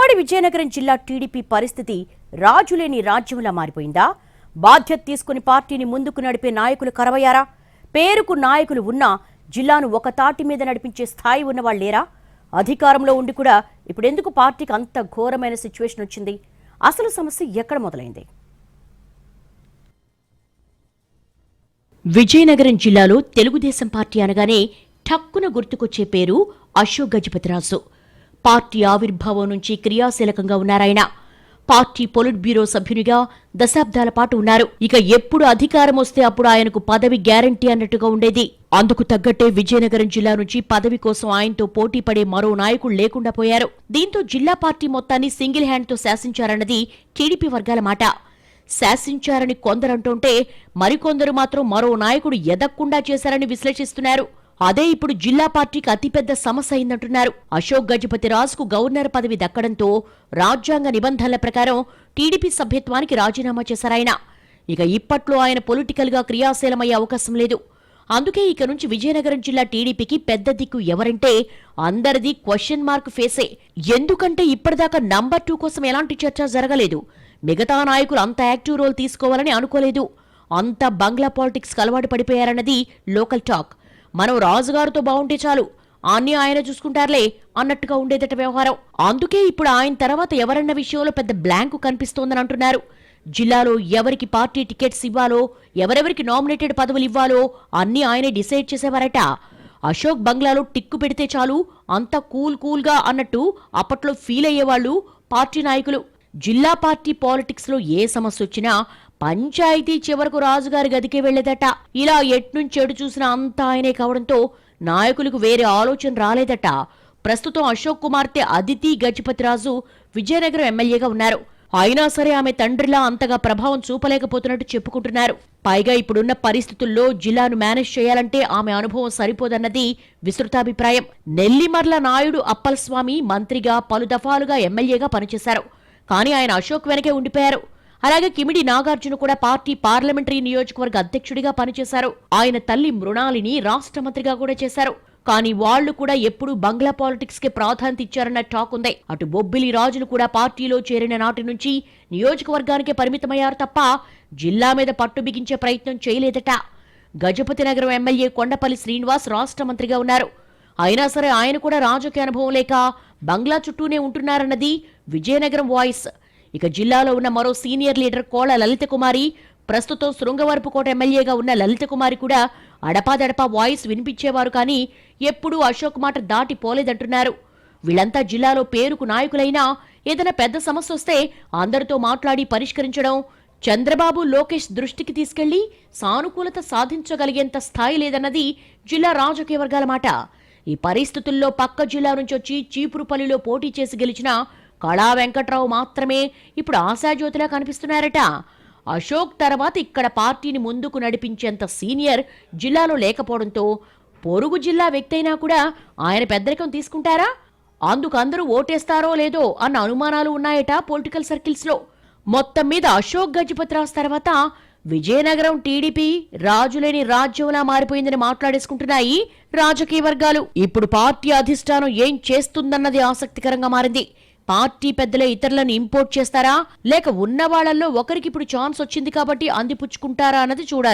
ఉమ్మడి విజయనగరం జిల్లా టీడీపీ పరిస్థితి రాజులేని రాజ్యంలా మారిపోయిందా? బాధ్యత తీసుకుని పార్టీని ముందుకు నడిపే నాయకులు కరవయ్యారా? పేరుకు నాయకులు ఉన్నా జిల్లాను ఒక తాటి మీద నడిపించే స్థాయి ఉన్నవాళ్ళు లేరా? అధికారంలో ఉండి కూడా ఇప్పుడెందుకు పార్టీకి అంత ఘోరమైన సిచ్యువేషన్ వచ్చింది? అసలు సమస్య ఎక్కడ మొదలైంది? విజయనగరం జిల్లాలో తెలుగుదేశం పార్టీ అనగానే ఠక్కున గుర్తుకొచ్చే పేరు అశోక్ గజపతిరాజు. పార్టీ ఆవిర్భావం నుంచి క్రియాశీలకంగా ఉన్నారాయన పార్టీ పొలిట్ బ్యూరో సభ్యునిగా దశాబ్దాల పాటు ఉన్నారు. ఇక ఎప్పుడు అధికారం వస్తే అప్పుడు ఆయనకు పదవి గ్యారంటీ అన్నట్టుగా ఉండేది. అందుకు తగ్గట్టే విజయనగరం జిల్లా నుంచి పదవి కోసం ఆయనతో పోటీ పడే మరో నాయకుడు లేకుండా పోయారు. దీంతో జిల్లా పార్టీ మొత్తాన్ని సింగిల్ హ్యాండ్తో శాసించారన్నది టీడీపీ వర్గాల మాట. శాసించారని కొందరంటుంటే మరికొందరు మాత్రం మరో నాయకుడు ఎదక్కుండా చేశారని విశ్లేషిస్తున్నారు. అదే ఇప్పుడు జిల్లా పార్టీకి అతిపెద్ద సమస్య అయిందంటున్నారు. అశోక్ గజపతి రాజుకు గవర్నర్ పదవి దక్కడంతో రాజ్యాంగ నిబంధనల ప్రకారం టీడీపీ సభ్యత్వానికి రాజీనామా చేశారాయన ఇక ఇప్పట్లో ఆయన పొలిటికల్గా క్రియాశీలమయ్యే అవకాశం లేదు. అందుకే ఇక నుంచి విజయనగరం జిల్లా టీడీపీకి పెద్ద దిక్కు ఎవరంటే అందరిది క్వశ్చన్ మార్క్ ఫేసే. ఎందుకంటే ఇప్పటిదాకా నంబర్ టూ కోసం ఎలాంటి చర్చ జరగలేదు. మిగతా నాయకులు అంత యాక్టివ్ రోల్ తీసుకోవాలని అనుకోలేదు. అంత బంగ్లా పాలిటిక్స్ అలవాటు పడిపోయారన్నది లోకల్ టాక్. మనం రాజుగారితో బాగుంటే చాలు. అన్నీ ఆయన చూసుకుంటారులే అన్నట్టుగా ఉండేదట వ్యవహారం. అందుకే ఇప్పుడు ఆయన తర్వాత ఎవరన్న విషయంలో పెద్ద బ్లాంకు కనిపిస్తోందని అంటున్నారు. జిల్లాలో ఎవరికి పార్టీ టికెట్స్ ఇవ్వాలో ఎవరెవరికి నామినేటెడ్ పదవులు ఇవ్వాలో అన్నీ ఆయనే డిసైడ్ చేసేవారట. అశోక్ బంగ్లాలో టిక్కు పెడితే చాలు అంత కూల్ కూల్గా అన్నట్టు అప్పట్లో ఫీల్ అయ్యేవాళ్ళు పార్టీ నాయకులు. జిల్లా పార్టీ పాలిటిక్స్లో ఏ సమస్య వచ్చినా పంచాయతీ చివరకు రాజుగారి గదికే వెళ్ళేదట ఇలా ఎట్నుంచి చూసిన చూసినా అంతా ఆయనే కావడంతో నాయకులకు వేరే ఆలోచన రాలేదట. ప్రస్తుతం అశోక్ కుమార్తె అదితి గజపతిరాజు విజయనగరం ఎమ్మెల్యేగా ఉన్నారు. అయినా సరే ఆమె తండ్రిలా అంతగా ప్రభావం చూపలేకపోతున్నట్టు చెప్పుకుంటున్నారు. పైగా ఇప్పుడున్న పరిస్థితుల్లో జిల్లాను మేనేజ్ చేయాలంటే ఆమె అనుభవం సరిపోదన్నది విస్తృతాభిప్రాయం. నెల్లిమర్ల నాయుడు అప్పలస్వామి మంత్రిగా పలు దఫాలుగా ఎమ్మెల్యేగా పనిచేశారు. కానీ ఆయన అశోక్ వెనకే ఉండిపోయారు. అలాగే కిమిడి నాగార్జున కూడా పార్టీ పార్లమెంటరీ నియోజకవర్గ అధ్యక్షుడిగా పనిచేశారు. ఆయన తల్లి మృణాలిని రాష్ట్ర మంత్రిగా కూడా చేశారు. కానీ వాళ్ళు కూడా ఎప్పుడూ బంగ్లా పాలిటిక్స్కి ప్రాధాన్యత ఇచ్చారన్న టాక్ ఉంది. అటు బొబ్బిలి రాజులు కూడా పార్టీలో చేరిన నాటి నుంచి నియోజకవర్గానికే పరిమితమయ్యారు తప్ప జిల్లా మీద పట్టు బిగించే ప్రయత్నం చేయలేదట. గజపతి నగరం ఎమ్మెల్యే కొండపల్లి శ్రీనివాస్ రాష్ట్ర మంత్రిగా ఉన్నారు. అయినా సరే ఆయన కూడా రాజకీయ అనుభవం లేక బంగ్లా చుట్టూనే ఉంటున్నారన్నది విజయనగరం వాయిస్. ఇక జిల్లాలో ఉన్న మరో సీనియర్ లీడర్ కోళ్ళ లలిత కుమారి ప్రస్తుతం శృంగవరపుకోట ఎమ్మెల్యేగా ఉన్న లలిత కుమారి కూడా అడపాదడపా వాయిస్ వినిపించేవారు కానీ ఎప్పుడూ అశోక్ మాట దాటి పోలేదంటున్నారు. వీళ్ళంతా జిల్లాలో పేరుకు నాయకులైనా ఏదైనా పెద్ద సమస్య వస్తే అందరితో మాట్లాడి పరిష్కరించడం చంద్రబాబు లోకేష్ దృష్టికి తీసుకెళ్ళి సానుకూలత సాధించగలిగేంత స్థాయి లేదన్నది జిల్లా రాజకీయ వర్గాల మాట. ఈ పరిస్థితుల్లో పక్క జిల్లా నుంచి వచ్చి చీపురుపల్లిలో పోటీ చేసి గెలిచిన కళా వెంకట్రావు మాత్రమే ఇప్పుడు ఆశాజ్యోతిలా కనిపిస్తున్నారట. అశోక్ తర్వాత ఇక్కడ పార్టీని ముందుకు నడిపించేంత సీనియర్ జిల్లాలో లేకపోవడంతో పొరుగు జిల్లా వ్యక్తి అయినా కూడా ఆయన పెద్దరికం తీసుకుంటారా? అందుకు అందరూ ఓటేస్తారో లేదో అన్న అనుమానాలు ఉన్నాయట పొలిటికల్ సర్కిల్స్లో. మొత్తం మీద అశోక్ గజపతిరాజు తర్వాత విజయనగరం టీడీపీ రాజులేని రాజ్యంలా మారిపోయిందని మాట్లాడేసుకుంటున్నాయి రాజకీయ వర్గాలు. ఇప్పుడు పార్టీ అధిష్టానం ఏం చేస్తుందన్నది ఆసక్తికరంగా మారింది. పార్టీ పెద్దలే ఇతరులను ఇంపోర్ట్ చేస్తారా? లేక ఉన్న వాళ్ళల్లో ఒకరికి ఇప్పుడు ఛాన్స్ వచ్చింది కాబట్టి అందిపుచ్చుకుంటారా అన్నది చూడాలి.